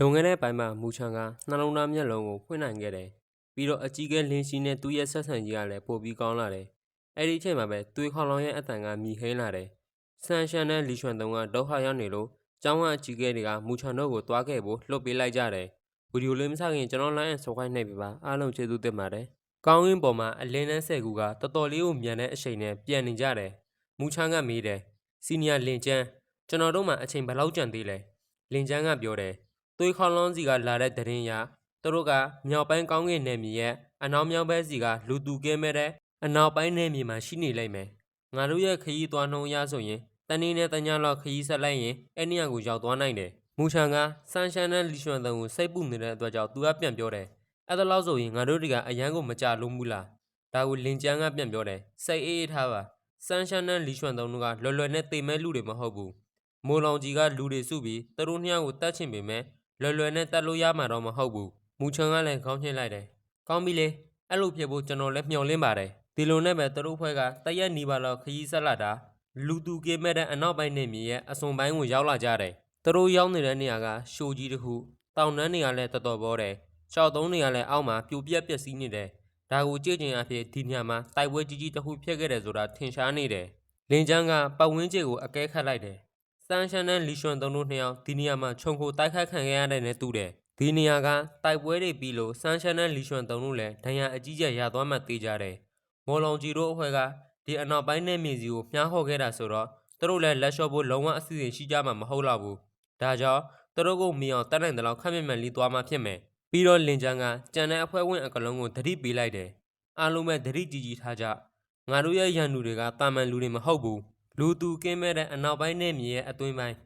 လွန်ခဲ့တဲ့ပိုင်းမှာမူချန်ကနှလုံးသားမျက်လုံးကိုဖွင့်နိုင်ခဲ့တယ်။ပြီးတော့အကြီးကဲလင်းရှိနဲ့သူ့ရဲ့ဆက်ဆံကြီးကလည်းပိုပြီးကောင်းလာတယ်။အဲ့ဒီအချိန်မှာပဲသွေးခေါလောင်ရဲ့အတန်ကမြည်ဟိန်းလာတယ်။ဆန်ရှန်နဲ့လီရွှန်တုံကဒုက္ခရောက်နေလို့ကျောင်းကအကြီးကဲတွေကမူချန်တို့ကိုတွားခဲ့ဖို့လှုပ်ပေးလိုက်ကြတယ်။ဗီဒီယိုလေးမစခင်ကျွန်တော် line ဆော့ခိုင်းနေပြီပါအားလုံးကျေးဇူးတင်ပါတယ်။ကောင်းကင်ပေါ်မှာအလင်းနဲ့ဆယ်ကူကတော်တော်လေးကိုမြန်တဲ့အချိန်နဲ့ပြန်နေကြတယ်။မူချန်ကမေးတယ်။စီနီယာလင်ကျန်းကျွန်တော်တို့မှအချိန်ဘယ်လောက်ကြံသေးလဲ။လင်ကျန်းကပြောတယ်။ သွေးခေါင်းလုံးစီကလာတဲ့သတင်းရသူတို့ကမြောက်ပိုင်းကောင်းကင်နယ်မြေရဲ့အနောက်မြောက်ဘက်စီကလူတူကဲမဲ့တဲ့အနောက်ပိုင်းနယ်မြေမှာရှိနေလိမ့်မယ်။ငါတို့ရဲ့ခရီးသွားနှုံးရဆိုရင်တနေ့နဲ့တညလောက်ခရီးဆက်လိုက်ရင်အဲ့နေရာကိုရောက်သွားနိုင်တယ်။မူချန်ကဆန်ရှန်နဲ့လီရွှန်တုံကိုစိတ်ပူနေတဲ့အတွက်ကြောင့်သူကပြန်ပြောတယ်။အဲ့ဒါလို့ဆိုရင်ငါတို့တွေကအရန်ကိုမကြလို့ဘူးလား။ဒါကိုလင်ကျန်းကပြန်ပြောတယ်။စိတ်အေးအေးထားပါ။ဆန်ရှန်နဲ့လီရွှန်တုံတို့ကလွယ်လွယ်နဲ့တိမ်မဲ့လူတွေမဟုတ်ဘူး။မိုးလောင်ကြီးကလူတွေစုပြီးသူတို့နှစ်ယောက်ကိုတတ်ချင်ပေမဲ့ လွယ်လွယ်နဲ့တက်လို့ရမှာတော့မဟုတ်ဘူးမူချွန်ကလည်းခေါင်းချင်းလိုက်တယ်ကောင်းပြီလေအဲ့လိုဖြစ်ဖို့ကျွန်တော်လည်းမျှော်လင့်ပါတယ်ဒီလိုနဲ့ပဲသူတို့ဖွဲ့ကတရက်နီးပါလောက်ခရီးဆက်လာတာလူသူကေးမဲ့တဲ့အနောက်ပိုင်းနေမြေရဲ့အစွန်ပိုင်းကိုရောက်လာကြတယ်သူတို့ရောက်နေတဲ့နေရာကရှိုးကြီးတစ်ခုတောင်တန်းတွေကလည်းတော်တော်ပေါ်တယ်ရှောက်သုံးတွေကလည်းအောက်မှာပြိုပြက်ပျက်စီးနေတယ်ဒါကိုကြည့်ချင်အဖြစ်ဒီညမှာတိုက်ပွဲကြီးကြီးတစ်ခုဖြစ်ခဲ့တယ်ဆိုတာထင်ရှားနေတယ်လင်ချန်းကပတ်ဝန်းကျင်ကိုအကဲခတ်လိုက်တယ် စန်ရှန်နဲ့လီရွှန်တုံတို့နှစ်ယောက်ဒီနေရာမှာခြုံခိုတိုက်ခိုက်ခံခဲ့ရတဲ့နဲ့တူတယ်။ဒီနေရာကတိုက်ပွဲတွေပြီးလို့စန်ရှန်နဲ့လီရွှန်တုံတို့လည်းဒဏ်ရာအကြီးကျယ်ရသွားမှသိကြတယ်။မော်လောင်ဂျီတို့အဖွဲ့ကဒီအနောက်ပိုင်းနယ်မြေစီကိုမြှားဟော်ခဲ့တာဆိုတော့သူတို့လည်းလက်လျှော့ဖို့လုံးဝအစီအစဉ်ရှိကြမှာမဟုတ်တော့ဘူး။ဒါကြောင့်သူတို့ကိုမီအောင်တတ်နိုင်တဲ့လောက်ခက်မြက်မြက်လေးသွားမှဖြစ်မယ်။ပြီးတော့လင်ချန်ကကြံတဲ့အဖွဲ့ဝင်အကလုံးကိုသတိပေးလိုက်တယ်။အားလုံးပဲသတိကြီးကြီးထားကြ။ငါတို့ရဲ့ရန်သူတွေကတာမန်လူတွေမဟုတ်ဘူး။ လူသူကင်းမဲ့တဲ့အနောက်ပိုင်းနယ်မြေရဲ့အတွင်းပိုင်း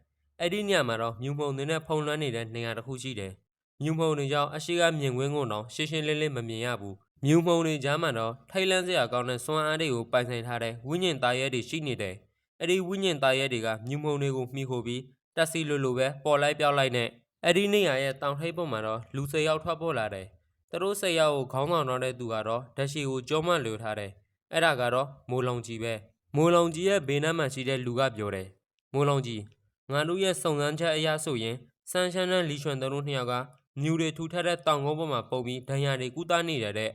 အဲ့ဒီညမှာတော့မြူမှုံတွေနဲ့ဖုံလွှမ်းနေတဲ့နေရာတစ်ခုရှိတယ်။မြူမှုံတွေကြောင့်အရှိကမြင်ကွင်းကိုတော့ရှင်းရှင်းလင်းလင်းမမြင်ရဘူး။မြူမှုံတွေကြားမှာတော့ထိုင်လန်းစရာကောင်းတဲ့စွမ်းအားတွေကိုပိုင်ဆိုင်ထားတဲ့ဝိညာဉ်သားရဲတွေရှိနေတယ်။အဲ့ဒီဝိညာဉ်သားရဲတွေကမြူမှုံတွေကိုမှီခိုပြီးတက်စီလိုလိုပဲပေါ်လိုက်ပြောက်လိုက်နဲ့အဲ့ဒီနေရာရဲ့တောင်ထိပ်ပေါ်မှာတော့လူ၁၀ယောက်ထွက်ပေါ်လာတယ်။သူတို့၁၀ယောက်ကိုခေါင်းဆောင်တော့တဲ့သူကတော့ဓာတ်ရှိကိုကြောမန့်လျိုထားတယ်။အဲ့ဒါကတော့မိုးလုံကြီးပဲ။ မိုးလုံကြီးရဲ့ဘေးနားမှာရှိတဲ့လူကပြောတယ်။မိုးလုံကြီးငါတို့ရဲ့စုံစမ်းချက်အရဆိုရင်ဆန်ရှန်နဲ့လီရွှန်တုံတို့နှစ်ယောက်ကမြူတွေထူထပ်တဲ့တောင်ကုန်းပေါ်မှာပုံပြီးဒဏ်ရာတွေကုသနေရတဲ့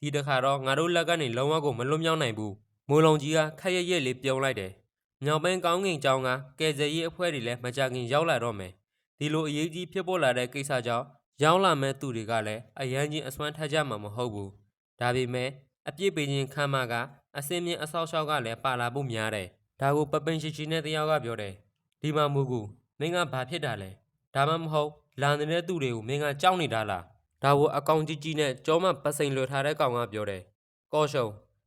ဒီတခါတော့ငါတို့လက်ကနေလုံးဝကိုမလွတ်မြောက်နိုင်ဘူးမိုးလုံးကြီးကခက်ရက်ရက်လေးပြုံးလိုက်တယ်မြောင်ပန်းကောင်းကင်ကျောင်းကကယ်ဆယ်ရေးအဖွဲ့တွေလည်းမကြခင်ရောက်လာတော့မယ်ဒီလိုအရေးကြီးဖြစ်ပေါ်လာတဲ့ကိစ္စကြောင့်ရောက်လာမဲ့သူတွေကလည်းအရန်ချင်းအစွမ်းထက်ကြမှာမဟုတ်ဘူးဒါပေမဲ့အပြစ်ပေးခြင်းခမ်းမက အစင်းမြင့်အဆောက်အအုံကလည်းပါလာဖို့များတယ်ဒါကိုပပင်ရှိရှိနဲ့တယောက်ကပြောတယ်ဒီမှာမူကူမင်းကဘာဖြစ်တာလဲဒါမှမဟုတ်လာနေတဲ့သူတွေကိုမင်းကကြောက်နေတာလားဒါကိုအကောင်ကြီးကြီးနဲ့ကြောမပစိန်လွှတ်ထားတဲ့ကောင်ကပြောတယ်ကောရှုံ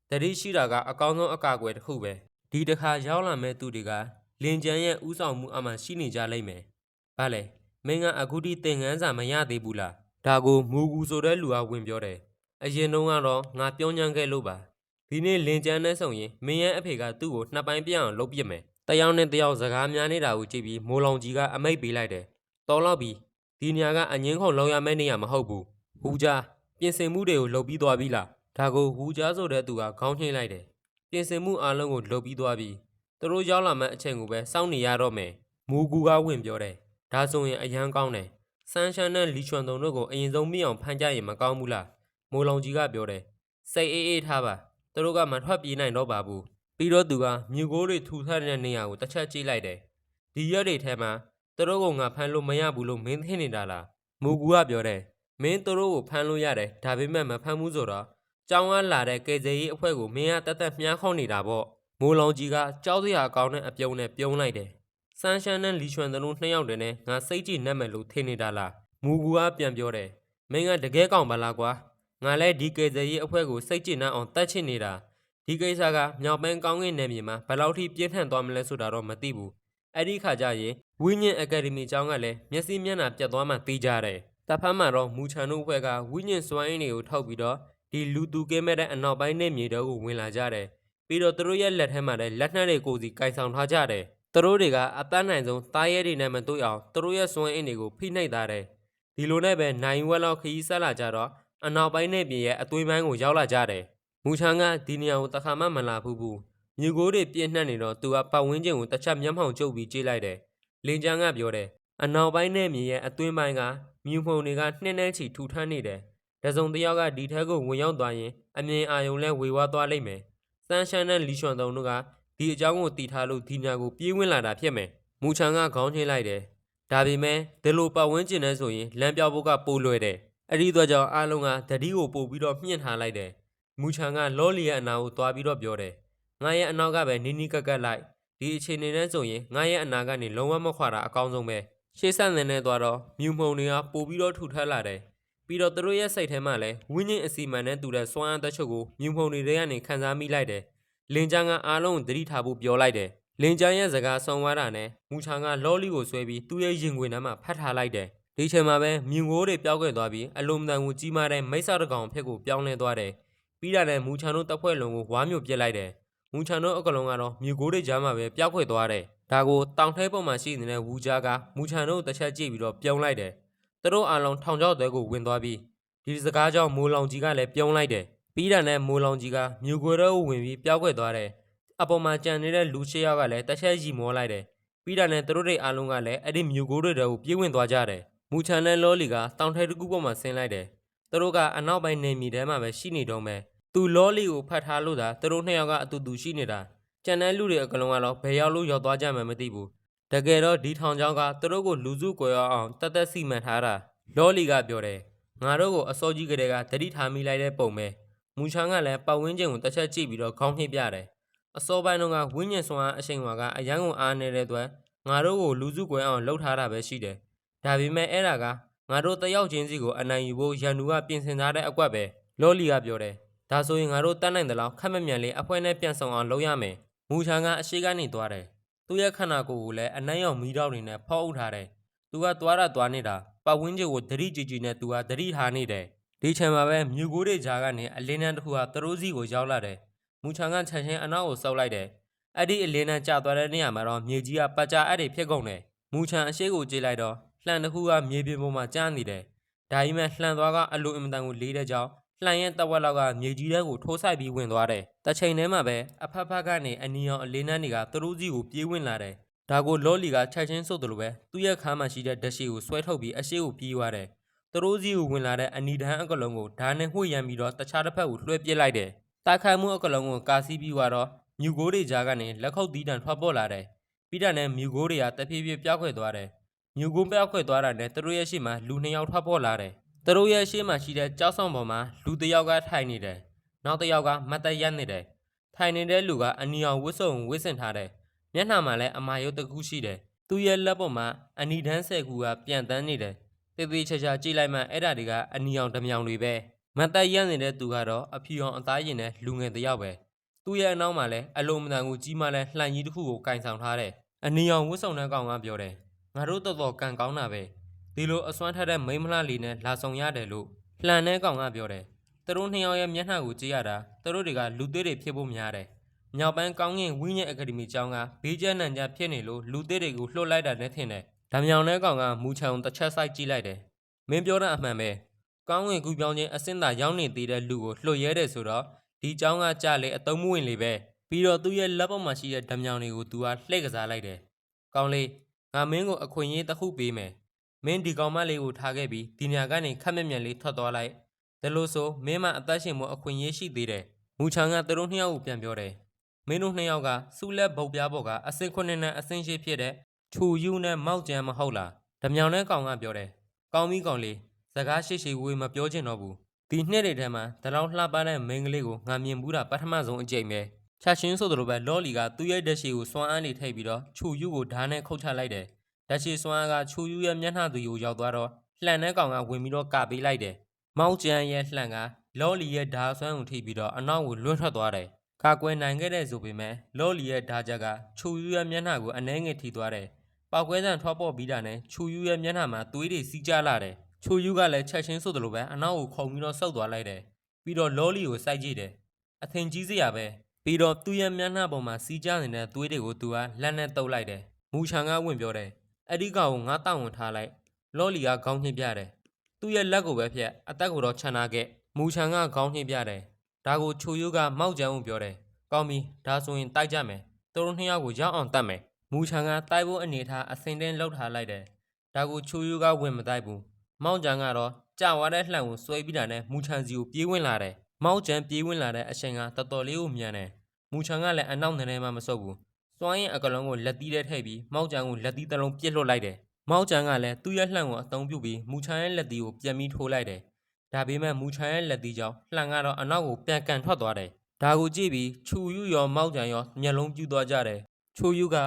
တတိရှိတာကအကောင်းဆုံးအကာအကွယ်တစ်ခုပဲဒီတစ်ခါရောက်လာမဲ့သူတွေကလင်ကျန်းရဲ့ဥဆောင်မှုအမှရှိနေကြလိမ့်မယ်ဘာလဲမင်းကအခုထိသင်ငန်းစာမရသေးဘူးလားဒါကိုမူကူဆိုတဲ့လူကဝင်ပြောတယ်အရင်တုန်းကတော့ငါပြောညံခဲ့လို့ပါ ဒီနေ့လင်ကျန်းနဲ့ဆုံရင်မင်းရဲ့အဖေကသူ့ကိုနှစ်ပိုင်းပြအောင်လုပ်ပစ်မယ်။တယောက်နဲ့တယောက်စကားများနေတာကိုကြည့်ပြီးမိုးလောင်ကြီးကအမိတ်ပေးလိုက်တယ်။တော်တော့ပြီဒီနေရာကအငင်းခုံလောက်ရမယ့်နေရာမဟုတ်ဘူး။ဟူကြားပြင်ဆင်မှုတွေကိုလုပ်ပြီးသွားပြီလား။ဒါကိုဟူကြားဆိုတဲ့သူကခေါင်းချင်းလိုက်တယ်။ပြင်ဆင်မှုအလုံးကိုလုပ်ပြီးသွားပြီ။သူတို့ရောက်လာမယ့်အချိန်ကိုပဲစောင့်နေရတော့မယ်။မူကူကဝင်ပြောတယ်။ဒါဆိုရင်အရန်ကောင်းတယ်။ဆန်ရှန်နဲ့လီချွန်တုံတို့ကိုအရင်ဆုံးမိအောင်ဖမ်းကြရင်မကောင်းဘူးလား။မိုးလောင်ကြီးကပြောတယ်။စိတ်အေးအေးထားပါ။ သူတို့ကမထွက်ပြေးနိုင်တော့ပါဘူးပြီးတော့သူကမြူကိုးတွေထူထပ်တဲ့နေရာကိုတစ်ချက်ကြည့်လိုက်တယ်ဒီရက်တွေထဲမှာသူတို့ကငါဖမ်းလို့မရဘူးလို့မင်းထင်နေတာလားမူကူကပြောတယ်မင်းသူတို့ကိုဖမ်းလို့ရတယ်ဒါပေမဲ့မဖမ်းဘူးဆိုတော့ကြောင်းကလာတဲ့ကယ်ဆယ်ရေးအဖွဲ့ကိုမင်းကတက်တက်မြားခေါနေတာပေါ့မိုးလောင်ကြီးကကြောက်စရာကောင်းတဲ့အပြုံးနဲ့ပြုံးလိုက်တယ်ဆန်ရှန်နဲ့လီရွှန်သလုံးနှစ်ယောက်တည်းနဲ့ငါစိတ်ကြည်နှက်မယ်လို့ထင်နေတာလားမူကူကပြန်ပြောတယ်မင်းကတကယ်ကောင်းပါလားကွာ ငါလည်းဒီကေဇယ်ရေးအဖွဲ့ကိုစိတ်ကျဉ်နှံ့အောင်တတ်ချစ်နေတာဒီကိစ္စကမြောက်ပန်းကောင်းကင်နယ်မြေမှာဘယ်လောက်ထိပြင်းထန်သွားမလဲဆိုတာတော့မသိဘူးအဲ့ဒီခါကျရင်ဝိညာဉ်အကယ်ဒမီကျောင်းကလည်းမျက်စိမျက်နှာပြတ်သွားမှသိကြတယ်တပ်ဖမ်းမှာတော့မူချန်တို့အဖွဲ့ကဝိညာဉ်စွမ်းအင်းတွေကိုထောက်ပြီးတော့ဒီလူသူကင်းမဲ့တဲ့အနောက်ပိုင်းနယ်မြေတော့ကိုဝင်လာကြတယ်ပြီးတော့သူတို့ရဲ့လက်ထဲမှာလည်းလက်နက်တွေကိုစီကင်ဆောင်ထားကြတယ်သူတို့တွေကအတန်းနိုင်ဆုံးတားရဲတွေနဲ့မတွေ့အောင်သူတို့ရဲ့စွမ်းအင်းတွေကိုဖိနှိပ်ထားတယ်ဒီလိုနဲ့ပဲနိုင်ဝက်လောက်ခရီးဆက်လာကြတော့ အနောက်ပိုင်းနယ်ပြည်ရဲ့အသွေးပိုင်းကိုရောက်လာကြတယ်။မူချန်ကဒီနေရာကိုတခါမှမလာဘူးဘူး။မြူကိုးတွေပြင်းနှက်နေတော့သူကပတ်ဝန်းကျင်ကိုတစ်ချက်မျက်မှောင်ကျုပ်ပြီးကြည့်လိုက်တယ်။လင်ချန်ကပြောတယ်။အနောက်ပိုင်းနယ်မြေရဲ့အသွင်းပိုင်းကမြူမှုံတွေကနှင်းနှဲချီထူထမ်းနေတယ်တစုံတစ်ယောက်ကဒီထဲကိုဝင်ရောက်သွားရင်အမြင်အာရုံလဲဝေဝါးသွားလိမ့်မယ်စန်းရှမ်းနဲ့လီရွှန်တုံတို့ကဒီအကြောင်းကိုတီထားလို့ဒီညာကိုပြေးဝင်လာတာဖြစ်မယ်မူချန်ကခေါင်းချင်းလိုက်တယ်ဒါပေမဲ့ဒီလိုပတ်ဝန်းကျင်နဲ့ဆိုရင်လမ်းပြောက်ဖို့ကပိုလွယ်တယ် အဲ့ဒီတော့ကြောင့်အားလုံးကတတိကိုပို့ပြီးတော့မြင့်ထားလိုက်တယ်မူချန်ကလောလီရဲ့အနာကိုသွားပြီးတော့ပြောတယ်ငါရဲ့အနောက်ကပဲနီးနီးကပ်ကပ်လိုက်ဒီအခြေအနေနဲ့ဆိုရင်ငါရဲ့အနာကနေလုံးဝမခွာတာအကောင်းဆုံးပဲရှေ့ဆက်နေနေသွားတော့မြူမှုံတွေကပို့ပြီးတော့ထူထပ်လာတယ်ပြီးတော့သူတို့ရဲ့စိတ်ထဲမှာလည်းဝင်းချင်းအစီမံနဲ့တူတဲ့စွမ်းအားတစ်ချုပ်ကိုမြူမှုံတွေထဲကနေခန်းစားမိလိုက်တယ်လင်ချန်းကအားလုံးကိုသတိထားဖို့ပြောလိုက်တယ်လင်ချန်းရဲ့စကားဆုံးသွားတာနဲ့မူချန်ကလောလီကိုဆွဲပြီးသူ့ရဲ့ရင်ခွင်ထဲမှာဖတ်ထားလိုက်တယ် ဒီချိန်မှာပဲမြူငိုးတွေပျောက်ကွယ်သွားပြီးအလုံးမတန်ကိုကြီးမားတဲ့မိတ်ဆောက်တစ်ကောင်ဖြစ်ကိုပြောင်းလဲသွားတယ်ပြီးတာနဲ့မူချန်တို့တပ်ဖွဲ့လုံးကိုဝါမျိုးပစ်လိုက်တယ်မူချန်တို့အကလုံးကတော့မြူကိုးတွေကြားမှာပဲပျောက်ခွေသွားတယ်။ဒါကိုတောင်ထဲပေါ်မှာရှိနေတဲ့ဝူကြားကမူချန်တို့တစ်ချက်ကြည့်ပြီးတော့ပြုံးလိုက်တယ်။သူတို့အားလုံးထောင်ချောက်တဲကိုဝင်သွားပြီးဒီစကားကြောင့်မိုးလောင်ကြီးကလည်းပြုံးလိုက်တယ်။ပြီးတာနဲ့မိုးလောင်ကြီးကမြူကိုးတွေကိုဝင်ပြီးပျောက်ခွေသွားတယ်။အပေါ်မှာကြံနေတဲ့လူရှစ်ယောက်ကလည်းတစ်ချက်ရီမောလိုက်တယ်။ပြီးတာနဲ့သူတို့တွေအားလုံးကလည်းအဲ့ဒီမြူကိုးတွေကိုပြေးဝင်သွားကြတယ်။ မူချန်နဲ့လောလီကတောင်ထဲတစ်ခုပေါ်မှာဆင်းလိုက်တယ်။သူတို့ကအနောက်ပိုင်းနေမီထဲမှာပဲရှိနေတော့မယ်။သူလောလီကိုဖတ်ထားလို့သာသူတို့နှစ်ယောက်ကအတူတူရှိနေတာကြံတဲ့လူတွေအကလုံးကတော့ဘယ်ရောက်လို့ရောက်သွားကြမှန်းမသိဘူးတကယ်တော့ဒီထောင်ချောင်းကသူတို့ကိုလူစုကွယ်အောင်တတ်တတ်စီမံထားတာလောလီကပြောတယ်ငါတို့ကိုအစောကြီးကတည်းကတတိထားမိလိုက်တဲ့ပုံပဲမူချန်ကလည်းပတ်ဝန်းကျင်ကိုတစ်ချက်ကြည့်ပြီးတော့ခေါင်းနှိပ်ပြတယ်အစောပိုင်းတုန်းကဝင်းညင်စွမ်းအားအရှိန်ဝါကအရန်ကုန်အားနေတဲ့အတွက်ငါတို့ကိုလူစုကွယ်အောင်လှုပ်ထားတာပဲရှိတယ် ဒါပေမဲ့အဲ့ဒါကငါတို့တယောက်ချင်းစီကိုအနိုင်ယူဖို့ရန်သူကပြင်ဆင်ထားတဲ့အကွက်ပဲလောလီကပြောတယ်ဒါဆိုရင်ငါတို့တတ်နိုင်တယ်လို့ခက်မမြန်လေးအဖွဲနဲ့ပြန်ဆောင်အောင်လုပ်ရမယ်။မူချန်ကအရှိကနေသွားတယ်။သူ့ရဲ့ခန္ဓာကိုယ်ကိုလည်းအနှံ့ရောင်မီးတောက်တွေနဲ့ဖောက်အုပ်ထားတယ်။သူကသွားတာသွားနေတာပတ်ဝန်းကျင်ကိုဒရိကြည်ကြည်နဲ့သူကဒရိထားနေတယ်။ဒီချိန်မှာပဲမြူကိုးတွေကြားကနေအလင်းတန်းတစ်ခုကသူတို့စီကိုရောက်လာတယ်။မူချန်ကချက်ချင်းအနောက်ကိုစောက်လိုက်တယ်။အဲ့ဒီအလင်းတန်းကျသွားတဲ့နေရာမှာတော့မြေကြီးကပတ်ကြအဲ့တွေဖြစ်ကုန်တယ်။မူချန်အရှိကိုကြည့်လိုက်တော့ လှန်တစ်ခုကမြေပြင်ပေါ်မှာကျနေတယ်။ဒါကြီးမဲ့လှန်သွားကအလိုအင်မတန်ကိုလေးတဲ့ကြောင်လှန်ရဲ့တဝက်လောက်ကမြေကြီးထဲကိုထိုးဆိုင်ပြီးဝင်သွားတယ်။တစ်ချိန်တည်းမှာပဲအဖက်ဖက်ကနေအနီရောင်အလေးနှန်းတွေကသူတို့စီကိုပြေးဝင်လာတယ်။ဒါကိုလော်လီကချက်ချင်းစုပ်တယ်လို့ပဲသူ့ရဲ့ခါမှာရှိတဲ့ဓာတ်ရှိကိုဆွဲထုတ်ပြီးအရှိကိုပြေးသွားတယ်။သူတို့စီကိုဝင်လာတဲ့အနီဒန်းအကလုံးကိုဓာတ်နဲ့ဝှေ့ရမ်းပြီးတော့တခြားတစ်ဖက်ကိုလွှဲပစ်လိုက်တယ်။တိုက်ခိုက်မှုအကလုံးကိုကာစီးပြီးတော့မြူကိုးတွေကြားကနေလက်ခုပ်တီးတံထွက်ပေါ်လာတယ်။ပြီးတော့လည်းမြူကိုးတွေကတဖြည်းဖြည်းပြောက်ခွေသွားတယ်။ မြူကိုးပြောက်ခွေသွားတာနဲ့သူတို့ရဲ့ရှေ့မှာလူနှစ်ယောက်ထွက်ပေါ်လာတယ်။သူတို့ရဲ့ရှေ့မှာရှိတဲ့ကြောက်ဆောင်ပေါ်မှာလူတစ်ယောက်ကထိုင်နေတယ်။နောက်တစ်ယောက်ကမတ်တက်ရက်နေတယ်။ထိုင်နေတဲ့လူကအနီအောင်ဝတ်စုံဝတ်ဆင်ထားတယ်။မျက်နှာမှာလည်းအမာရုပ်တစ်ခုရှိတယ်။သူ့ရဲ့လက်ပေါ်မှာအနီဒန်းဆယ်ခုကပြန်တန်းနေတယ်။တေးသေးချာချာကြည့်လိုက်မှအဲ့ဒါတွေကအနီအောင်ဓမြောင်တွေပဲ။မတ်တက်ရက်နေတဲ့သူကတော့အဖြူအောင်အသားရင်တဲ့လူငယ်တစ်ယောက်ပဲ။သူ့ရဲ့အနောက်မှာလည်းအလုံးမတန်ကိုကြီးမားတဲ့လှန်ကြီးတစ်ခုကိုကင်ဆောင်ထားတယ်။အနီအောင်ဝတ်စုံတဲ့ကောင်ကပြောတယ်။ ငါတို့တော်တော်ကန်ကောင်းတာပဲ။ဒီလိုအစွမ်းထက်တဲ့မိန်းမလားလီနဲ့လာဆောင်ရတယ်လို့လှန်တဲ့ကောင်ကပြောတယ်။သူတို့နှစ်ယောက်ရဲ့မျက်နှာကိုကြည့်ရတာသူတို့တွေကလူသေးတွေဖြစ်ဖို့များတယ်။မြောက်ပိုင်းကောင်းကင်ဝင်းရဲ့အကယ်ဒမီကျောင်းကဘေးကျန်းနံကျဖြစ်နေလို့လူသေးတွေကိုလှုပ်လိုက်တာနဲ့ထင်တယ်။ဓမြောင်တဲ့ကောင်ကမူချောင်တစ်ချက်ဆိုင်ကြည့်လိုက်တယ်။မင်းပြောတာအမှန်ပဲ။ကောင်းကင်ကူပြောင်းခြင်းအစင်းသာရောက်နေသေးတဲ့လူကိုလှုပ်ရဲတယ်ဆိုတော့ဒီကျောင်းကကြလေအတုံးမဝင်လေပဲ။ပြီးတော့သူ့ရဲ့လက်ပေါ်မှာရှိတဲ့ဓမြောင်တွေကိုသူကလှည့်ကစားလိုက်တယ်။ကောင်းလေး ငါမင်းကိုအခွင့်အရေးတစ်ခုပေးမယ်။မင်းဒီကောင်မလေးကိုထားခဲ့ပြီးဒီနေရာကနေခက်မြက်မြက်လေးထွက်သွားလိုက်ဒါလို့ဆိုမင်းမအသက်ရှင်မှုအခွင့်အရေးရှိသေးတယ်မူချန်ကသူတို့နှစ်ယောက်ကိုပြန်ပြောတယ်မင်းတို့နှစ်ယောက်ကစုလက်ဗုတ်ပြားပေါ်ကအစင်ခွနဲ့နဲ့အစင်ရှိဖြစ်တဲ့ချူယူနဲ့မောက်ကျန်မဟုတ်လားဓမြောင်နဲ့ကောင်ကပြောတယ်ကောင်းပြီကောင်လေးစကားရှိရှိဝေးမပြောချင်တော့ဘူးဒီနှစ်တွေထဲမှာဒါလောက်လှပတဲ့မိန်းကလေးကိုငါမြင်ဘူးတာပထမဆုံးအကြိမ်ပဲ ချက်ချင်းဆိုသလိုပဲလော်လီကသူ့ရဲ့တက်ရှိကိုစွမ်းအားနေထိပ်ပြီးတော့ချူယူကိုဓာတ်နဲ့ခုတ်ချလိုက်တယ်ဓာတ်ရှိစွမ်းအားကချူယူရဲ့မျက်နှာသူကိုရောက်သွားတော့လှန်တဲ့ကောင်ကဝင်ပြီးတော့ကာပေးလိုက်တယ်။မောက်ကျန်ရဲ့လှန်ကလော်လီရဲ့ဓာတ်ဆွမ်းကိုထိပြီးတော့အနောက်ကိုလွင့်ထွက်သွားတယ်။ကာကွယ်နိုင်ခဲ့တဲ့ဆိုပေမဲ့လော်လီရဲ့ဓာတ်ချက်ကချူယူရဲ့မျက်နှာကိုအနှဲငယ်ထိသွားတယ်။ပောက်ကွဲဆန်ထွက်ပေါ်ပြီးတာနဲ့ချူယူရဲ့မျက်နှာမှာသွေးတွေစီးကျလာတယ်။ချူယူကလည်းချက်ချင်းဆိုသလိုပဲအနောက်ကိုခုန်ပြီးတော့ဆုတ်သွားလိုက်တယ်။ပြီးတော့လော်လီကိုစိုက်ကြည့်တယ်။အထင်ကြီးစရာပဲ။ ပြီးတော့သူ့ရဲ့မျက်နှာပေါ်မှာစီးကျနေတဲ့သွေးတွေကိုသူကလက်နဲ့တုပ်လိုက်တယ်။မူချန်ကဝင်ပြောတယ်အဲ့ဒီကောင်ကိုငါတောင်းဝန်ထားလိုက်လော်လီကခေါင်းညှိပြတယ်သူ့ရဲ့လက်ကိုပဲဖြတ်အသက်ကိုတော့ခြံနာခဲ့မူချန်ကခေါင်းညှိပြတယ်ဒါကိုချိုယိုးကမောက်ကျန်းကိုပြောတယ်ကောင်းပြီဒါဆိုရင်တိုက်ကြမယ်သူတို့နှစ်ယောက်ကိုရောက်အောင်တတ်မယ်မူချန်ကတိုက်ဖို့အနေထားအစင်တင်းလှုပ်ထားလိုက်တယ်ဒါကိုချိုယိုးကဝင်မတိုက်ဘူးမောင်ကျန်ကတော့ကြာသွားတဲ့လှန်ကိုဆွဲပြီးတာနဲ့မူချန်စီကိုပြေးဝင်လာတယ် မောင်ကျန်ပြေးဝင်လာတဲ့အချိန်ကတော်တော်လေးကိုမြန်တယ်မူချန်ကလည်းအနောက်နယ်ထဲမှာမဆုပ်ဘူးစွမ်းရင်အကလုံးကိုလက်သီးထဲထည့်ပြီးမောင်ကျန်ကိုလက်သီးတစ်လုံးပြစ်လွှတ်လိုက်တယ်မောင်ကျန်ကလည်းသူ့ရဲ့လှန်ကိုအသုံးပြုပြီးမူချန်ရဲ့လက်သီးကိုပြန်ပြီးထိုးလိုက်တယ်ဒါပေမဲ့မူချန်ရဲ့လက်သီးကြောင့်လှန်ကတော့အနောက်ကိုပြန်ကန်ထွက်သွားတယ်ဒါကိုကြည့်ပြီးချူယူရောမောင်ကျန်ရောမျက်လုံးပြူသွားကြတယ်ချူယူက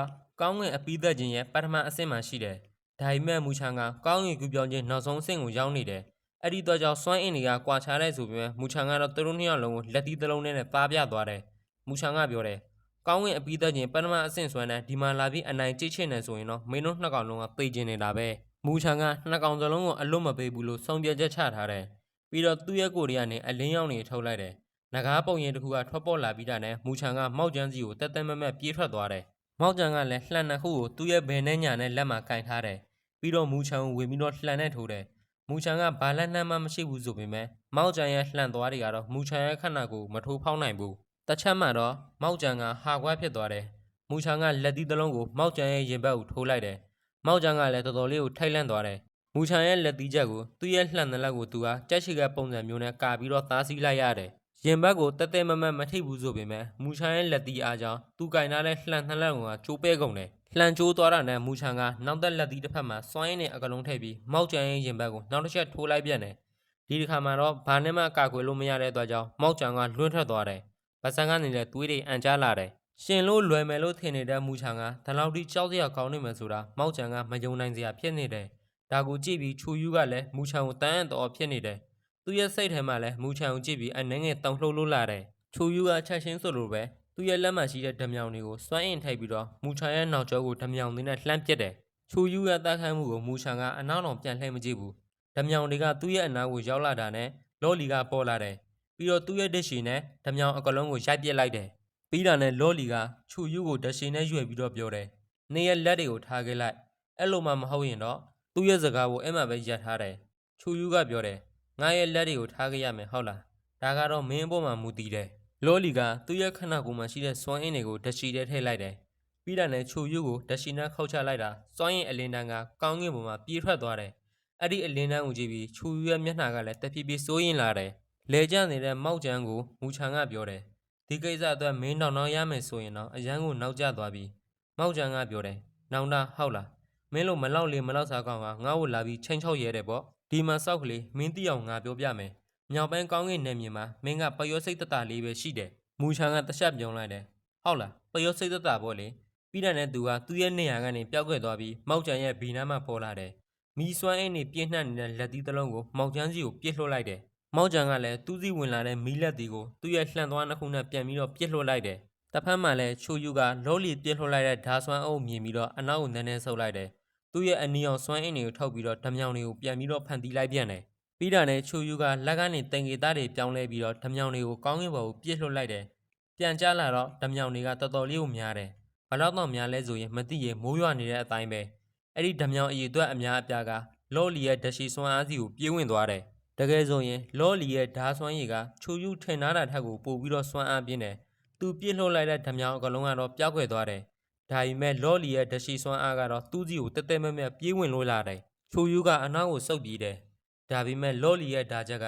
ကောင်းငင်အပီးသက်ခြင်းရဲ့ပထမအဆင့်မှာရှိတယ်ဒါပေမဲ့မူချန်ကကောင်းကင်ကူပြောင်းခြင်းနောက်ဆုံးအဆင့်ကိုရောက်နေတယ်။ အဲ့ဒီတော့ကြောင့်စွမ်းအင်တွေကကွာခြားတဲ့ဆိုပေမဲ့မူချန်ကတော့သူတို့နှစ်ယောက်လုံးကိုလက်သီးတစ်လုံးနဲ့ပါပြသွားတယ်။မူချန်ကပြောတယ်။ကောင်းကင်အပီးသက်ခြင်းပထမအဆင့်စွမ်းတဲ့ဒီမှာလာပြီးအနိုင်ကျင့်ချင်နေဆိုရင်တော့မင်းတို့နှစ်ကောင်လုံးကသိကျင်နေတာပဲ။မူချန်ကနှစ်ကောင်စလုံးကိုအလွတ်မပေးဘူးလို့ဆုံးဖြတ်ချက်ချထားတယ်။ပြီးတော့သူ့ရဲ့ကိုယ်ရီကနေအလင်းရောင်တွေထုတ်လိုက်တယ်။နဂါးပုံရင်တစ်ခုကထွက်ပေါ်လာပြီးတာနဲ့မူချန်ကမောက်ကျန်းစီကိုတက်တက်မက်မက်ပြေးထွက်သွားတယ်။မောက်ကျန်ကလည်းလှန်နှစ်ခုကိုသူ့ရဲ့ဘယ်နဲ့ညာနဲ့လက်မှာကင်ထားတယ်။ပြီးတော့မူချန်ကိုဝင်ပြီးတော့လှန်နဲ့ထိုးတယ်။ မူချန်ကဘာလက်နှမ်းမှမရှိဘူးဆိုပေမဲ့မောက်ချန်ရဲ့လှန်သွားတွေကတော့မူချန်ရဲ့ခန္ဓာကိုယ်မထိုးဖောက်နိုင်ဘူး။တစ်ချက်မှတော့မောက်ချန်ကဟာခွဲဖြစ်သွားတယ်။မူချန်ကလက်သီးတစ်လုံးကိုမောက်ချန်ရဲ့ရင်ဘတ်ကိုထိုးလိုက်တယ်။မောက်ချန်ကလည်းတော်တော်လေးကိုထိုက်လန့်သွားတယ်။မူချန်ရဲ့လက်သီးချက်ကိုသူ့ရဲ့လှန်တဲ့လက်ကိုသူကကြက်ရှိကပုံစံမျိုးနဲ့ကာပြီးတော့သားစီးလိုက်ရတယ်။ရင်ဘတ်ကိုတက်တက်မမတ်မထိဘူးဆိုပေမဲ့မူချန်ရဲ့လက်သီးအားကြောင့်သူကင်ထားတဲ့လှန်နှစ်လက်ကကျိုးပဲကုန်တယ်။ လှန်ကျိုးသွားတာနဲ့မူချန်ကနောက်သက်လက်သီးတစ်ဖက်မှာစွိုင်းရင်းနဲ့အကလုံးထည့်ပြီးမောက်ကြံရဲ့ရင်ဘတ်ကိုနောက်တစ်ချက်ထိုးလိုက်ပြန်တယ်။ဒီတစ်ခါမှာတော့ဘာနဲ့မှကာကွယ်လို့မရတဲ့အတွက်ကြောင့်မောက်ကြံကလွင့်ထွက်သွားတယ်။ဗဆန်ကနေလည်းသွေးတွေအန်ကြားလာတယ်။ရှင်လို့လွယ်မယ်လို့ထင်နေတဲ့မူချန်ကဒီလောက်ထိကြောက်စရာကောင်းနေမယ်ဆိုတာမောက်ကြံကမယုံနိုင်စရာဖြစ်နေတယ်။ဒါကိုကြည့်ပြီးချူယူကလည်းမူချန်ကိုတန်းအံ့တော်ဖြစ်နေတယ်။သူ့ရဲ့စိတ်ထဲမှာလည်းမူချန်ကိုကြည့်ပြီးအနှဲငယ်တောင်လှုပ်လို့လာတယ်။ချူယူကချက်ချင်းဆိုလိုပဲ သူ့ရဲ့လက်မှာရှိတဲ့ဓမြောင်တွေကိုစွန့်အင်ထိုက်ပြီးတော့မူချန်ရဲ့နောက်ကျောကိုဓမြောင်သေးနဲ့လှမ်းပစ်တယ်။ချူယူရဲ့တိုက်ခိုက်မှုကိုမူချန်ကအနောက်တော်ပြန်လှည့်မကြည့်ဘူး။ဓမြောင်တွေကသူ့ရဲ့အနားကိုရောက်လာတာနဲ့လော်လီကပေါ်လာတယ်။ပြီးတော့သူ့ရဲ့ဒက်ရှီနဲ့ဓမြောင်အကလုံးကိုရိုက်ပစ်လိုက်တယ်။ပြီးတာနဲ့လော်လီကချူယူကိုဒက်ရှီနဲ့ရွယ်ပြီးတော့ပြောတယ်။နေရဲ့လက်တွေကိုထားခဲ့လိုက်။အဲ့လိုမှမဟုတ်ရင်တော့သူ့ရဲ့စကားကိုအဲ့မှာပဲရပ်ထားတယ်။ချူယူကပြောတယ်။ငါရဲ့လက်တွေကိုထားခဲ့ရမယ်ဟုတ်လား။ဒါကတော့မင်းအပေါ်မှာမူတည်တယ်။ လောလီကသူ့ရဲ့ခန္ဓာကိုယ်မှာရှိတဲ့စွမ်းအင်တွေကိုဓာတ်ရှိထဲထည့်လိုက်တယ်။ပြီးတာနဲ့ချိုယူကိုဓာတ်ရှိနဲ့ခောက်ချလိုက်တာစွမ်းအင်အလင်းတန်းကကောင်းကင်ပေါ်မှာပြေးထွက်သွားတယ်။အဲ့ဒီအလင်းတန်းကိုကြည့်ပြီးချိုယူရဲ့မျက်နှာကလည်းတဖြည်းဖြည်းစိုးရင်လာတယ်။လဲကျနေတဲ့မောက်ကျန်းကိုမူချန်ကပြောတယ်။ဒီကိစ္စအတွက်မင်းနောက်နောက်ရမယ်ဆိုရင်တော့အရန်ကိုနောက်ကျသွားပြီ။မောက်ကျန်းကပြောတယ်။နောင်တာဟုတ်လား။မင်းလို့မလောက်လေမလောက်စားကောင်ကငါ့ကိုလာပြီးချိန်ချောက်ရဲတယ်ပေါ့။ဒီမှာစောက်ကလေးမင်းသိအောင်ငါပြောပြမယ်။ မြောက်ပိုင်းကောင်းကင်နယ်မြေမှာမင်းကပယောစိတ်တတလေးပဲရှိတယ်။မူချန်ကတခြားပြောင်းလိုက်တယ်။ဟုတ်လားပယောစိတ်တတပေါ့လေ။ပြီးတဲ့နဲ့သူကသူ့ရဲ့နေရာကနေပျောက်ကွယ်သွားပြီးမောက်ချန်ရဲ့ဘီနားမှာပေါ်လာတယ်။မီစွမ်းအိမ်နေပြင်းနှံ့နေတဲ့လက်သီးတစ်လုံးကိုမောက်ချန်စီကိုပြစ်လွှတ်လိုက်တယ်။မောက်ချန်ကလည်းသူ့စီဝင်လာတဲ့မီလက်သီးကိုသူ့ရဲ့လှန်သွားနှစ်ခုနဲ့ပြန်ပြီးတော့ပြစ်လွှတ်လိုက်တယ်။တစ်ဖက်မှာလည်းချိုယူကလောလီပြစ်လွှတ်လိုက်တဲ့ဓာစွမ်းအုပ်မြင်ပြီးတော့အနောက်ကိုနည်းနည်းဆုပ်လိုက်တယ်။သူ့ရဲ့အနီအောင်စွမ်းအင်တွေကိုထုတ်ပြီးတော့ဓမြောင်တွေကိုပြန်ပြီးတော့ဖန်တီးလိုက်ပြန်တယ်။ ပြီးတာနဲ့ချူယူကလက်ကနေတင်ကေသားတွေပြောင်းလဲပြီးတော့ဓမြောင်တွေကိုကောင်းကင်ဘက်ကိုပြစ်လွှတ်လိုက်တယ်။ပြန်ကြလာတော့ဓမြောင်တွေကတော်တော်လေးကိုများတယ်။ဘယ်တော့တော့များလဲဆိုရင်မသိရင်မိုးရွာနေတဲ့အတိုင်းပဲ။အဲ့ဒီဓမြောင်အည်အတွက်အများအပြားကလော်လီရဲ့ဓရှိစွမ်းအားစီကိုပြေးဝင်သွားတယ်။တကယ်ဆိုရင်လော်လီရဲ့ဓာစွမ်းရည်ကချူယူထင်ထားတာထက်ကိုပိုပြီးတော့စွမ်းအားပြင်းတယ်။သူပြစ်လွှတ်လိုက်တဲ့ဓမြောင်အကလုံးကတော့ပျောက်ကွယ်သွားတယ်။ဒါပေမဲ့လော်လီရဲ့ဓရှိစွမ်းအားကတော့သူ့စီကိုတက်တက်မက်မက်ပြေးဝင်လို့လာတယ်။ချူယူကအနောက်ကိုစုပ်ပြေးတယ်။ ဒါပေမဲ့လော်လီရဲ့ဓာချက်က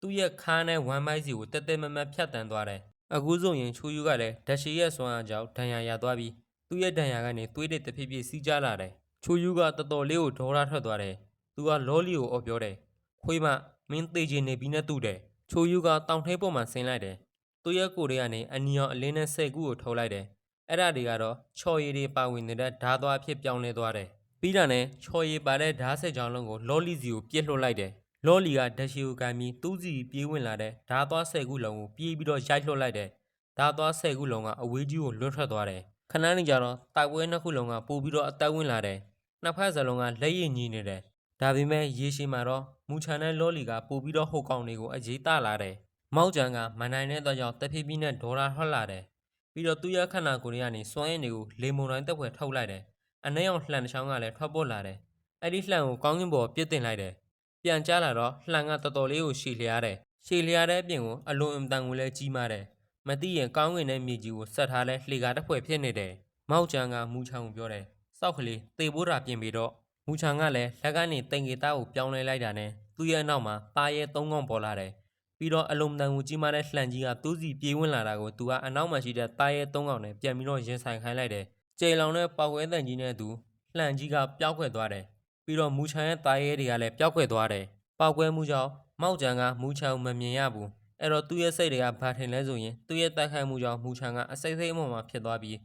သူ့ရဲ့ခါးနဲ့ဝမ်းမိုက်စီကိုတက်တက်မတ်မတ်ဖြတ်တန်းသွားတယ်။အခုဆိုရင်ချူယူကလည်းဓာရှိရဲ့စွမ်းအားကြောင့်ဒဏ်ရာရသွားပြီးသူ့ရဲ့ဒဏ်ရာကနေသွေးတွေတဖြည်းဖြည်းစီးကျလာတယ်။ချူယူကတော်တော်လေးကိုဒေါရထွက်သွားတယ်။သူကလော်လီကိုအော်ပြောတယ်။ခွေးမမင်းသေးချင်နေပြီနဲ့တူတယ်။ချူယူကတောင်ထိပ်ပေါ်မှာဆင်းလိုက်တယ်။သူ့ရဲ့ကိုယ်တွေကနေအနီရောင်အလင်းနဲ့ဆယ်ကူကိုထုတ်လိုက်တယ်။အဲ့ဒါတွေကတော့ချော်ရည်တွေပါဝင်နေတဲ့ဓာသွားအဖြစ်ပြောင်းလဲသွားတယ်။ ပြီးတာနဲ့ချော်ရည်ပါတဲ့ဓာတ်ဆက်ကြောင်းလုံးကိုလော်လီစီကိုပြစ်လွှတ်လိုက်တယ်။လော်လီကဓာတ်ရှိကိုကမ်းပြီးသူ့စီပြေးဝင်လာတဲ့ဓာတ်သွားဆယ်ခုလုံးကိုပြေးပြီးတော့ရိုက်လွှတ်လိုက်တယ်။ဓာတ်သွားဆယ်ခုလုံးကအဝေးကြီးကိုလွတ်ထွက်သွားတယ်။ခဏနေကြတော့တိုက်ပွဲနှစ်ခုလုံးကပို့ပြီးတော့အသက်ဝင်လာတယ်။နှစ်ဖက်စလုံးကလက်ရည်ညီနေတယ်။ဒါပေမဲ့ရေရှည်မှာတော့မူချန်နဲ့လော်လီကပို့ပြီးတော့ဟိုကောင်တွေကိုအရေးတလာတယ်။မောက်ကြံကမနိုင်တဲ့အတွက်ကြောင့်တဖြည်းဖြည်းနဲ့ဒေါ်လာထွက်လာတယ်။ပြီးတော့သူ့ရဲ့ခန္ဓာကိုယ်တွေကနေစွမ်းရည်တွေကိုလေမုန်တိုင်းတက်ဖွယ်ထုတ်လိုက်တယ်။ အနှဲအောင်လှန်တစ်ချောင်းကလည်းထွက်ပေါ်လာတယ်။အဲ့ဒီလှန်ကိုကောင်းကင်ပေါ်ပြစ်တင်လိုက်တယ်။ပြန်ကြလာတော့လှန်ကတော်တော်လေးကိုရှည်လျားတယ်။ရှည်လျားတဲ့အပြင်ကိုအလွန်အင်တန်ကိုလည်းကြီးမားတယ်။မသိရင်ကောင်းကင်နဲ့မြေကြီးကိုဆက်ထားလဲလှေကားတစ်ဖွဲ့ဖြစ်နေတယ်။မောက်ချန်ကမူချန်ကိုပြောတယ်။စောက်ကလေးသေဖို့တာပြင်ပြီးတော့မူချန်ကလည်းလက်ကနေတင်ကေတာကိုပြောင်းလဲလိုက်တာနဲ့သူ့ရဲ့အနောက်မှာတာရဲသုံးကောင်ပေါ်လာတယ်ပြီးတော့အလုံးတန်ကိုကြီးမားတဲ့လှန်ကြီးကသူ့စီပြေးဝင်လာတာကိုသူကအနောက်မှာရှိတဲ့တာရဲသုံးကောင်နဲ့ပြန်ပြီးတော့ရင်ဆိုင်ခိုင်းလိုက်တယ် ကျေလောင်တဲ့ပေါက်ကွဲတန်ကြီးနဲ့သူလှန်ကြီးကပျောက်ခွဲသွားတယ်ပြီးတော့မူချန်ရဲ့တာရဲတွေကလည်းပျောက်ခွဲသွားတယ်ပေါက်ကွဲမှုကြောင့်မောက်ချန်ကမူချန်ကိုမမြင်ရဘူးအဲ့တော့သူ့ရဲ့စိတ်တွေကဘာထင်လဲဆိုရင်သူ့ရဲ့တိုက်ခိုက်မှုကြောင့်မူချန်ကအစိတ်စိတ်အမော်မှာဖြစ်သွားပြီး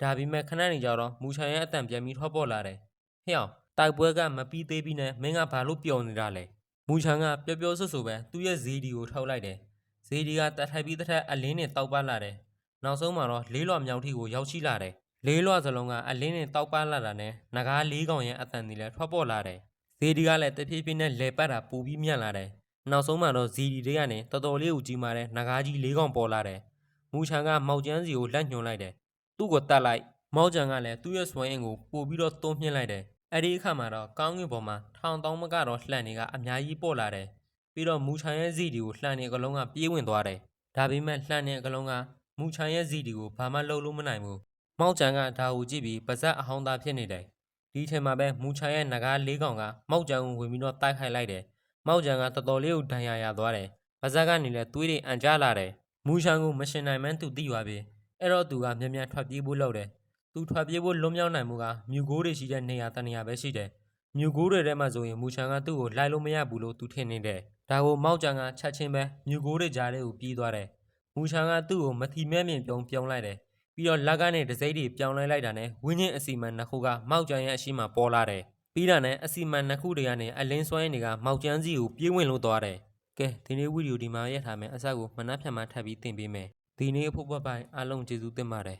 ဒါပေမဲ့ခဏနေကြတော့မူချန်ရဲ့အတန်ပြန်ပြီးထွက်ပေါ်လာတယ်။ဟဲ့အောင်တိုက်ပွဲကမပြီးသေးပြီးနဲ့မင်းကဘာလို့ပျော်နေတာလဲ။မူချန်ကပျော်ပျော်ဆွဆွပဲသူ့ရဲ့ဇီဒီကိုထုတ်လိုက်တယ်။ဇီဒီကတတ်ထိုက်ပြီးတစ်ထက်အလင်းနဲ့တောက်ပလာတယ်။နောက်ဆုံးမှာတော့လေးလွှာမြောက်ထိကိုရောက်ရှိလာတယ်။ လေးလွှာစလုံးကအလင်းနဲ့တောက်ပလာတာနဲ့ငကားလေးကောင်ရဲ့အတန်တွေလည်းထွက်ပေါ်လာတယ်။ဇီဒီကလည်းတဖြည်းဖြည်းနဲ့လဲပတ်တာပူပြီးမြတ်လာတယ်။နောက်ဆုံးမှာတော့ဇီဒီတွေကနေတော်တော်လေးကိုကြီးမားတဲ့ငကားကြီးလေးကောင်ပေါ်လာတယ်။မူချန်ကမောက်ကျန်းစီကိုလက်ညှိုးလိုက်တယ်။သူ့ကိုတတ်လိုက်မောက်ကြံကလည်းသူ့ရဲ့စွမ်းအင်ကိုပို့ပြီးတော့တွန်းမြင့်လိုက်တယ်အဲ့ဒီအခါမှာတော့ကောင်းကင်ပေါ်မှာထောင်တောင်းမကတော့လှန်နေကအများကြီးပေါ်လာတယ်ပြီးတော့မူချန်ရဲ့ဇီဒီကိုလှန်နေအကလုံးကပြေးဝင်သွားတယ်ဒါပေမဲ့လှန်နေအကလုံးကမူချန်ရဲ့ဇီဒီကိုဘာမှလုပ်လို့မနိုင်ဘူး မောက်ကြံကဒါကိုကြည့်ပြီးပါဇက်အဟောင်းသားဖြစ်နေတယ်ဒီအချိန်မှာပဲမူချန်ရဲ့ငကားလေးကောင်ကမောက်ကြံကိုဝင်ပြီးတော့တိုက်ခိုက်လိုက်တယ်မောက်ကြံကတော်တော်လေးကိုဒဏ်ရာရသွားတယ်ပါဇက်ကနေလည်းသွေးတွေအန်ကြလာတယ်မူချန်ကိုမရှင်နိုင်မှန်းသူသိသွားပြီအဲ့တော့သူကမြန်မြန်ထွက်ပြေးဖို့လုပ်တယ်။သူထွက်ပြေးဖို့လွန်မြောက်နိုင်မှုကမြူကိုးတွေရှိတဲ့နေရာတနေရာပဲရှိတယ်။မြူကိုးတွေထဲမှာဆိုရင်မူချန်ကသူ့ကိုလိုက်လို့မရဘူးလို့သူထင်နေတယ်။ဒါကိုမောက်ကြံကချက်ချင်းပဲမြူကိုးတွေကြားထဲကိုပြေးသွားတယ်။မူချန်ကသူ့ကိုမထီမဲ့မြင်ပြုံးပြုံးလိုက်တယ်။ ပြီးတော့လက်ကနေဒစိမ့်တွေပြောင်းလဲလိုက်တာနဲ့ဝင်းချင်းအစီမံနှစ်ခုကမောက်ကြံရဲ့အရှိမပေါ်လာတယ်။ပြီးတာနဲ့အစီမံနှစ်ခုတွေကနေအလင်းစွမ်းရည်တွေကမောက်ကျန်းစီကိုပြေးဝင်လို့သွားတယ်။ကဲဒီနေ့ဗီဒီယိုဒီမှာရက်ထားမယ်အစကိုမနှက်ဖြန်မှထပ်ပြီးတင်ပေးမယ်။ဒီနေ့အဖို့ဘက်ပိုင်းအားလုံးကျေးဇူးတင်ပါတယ်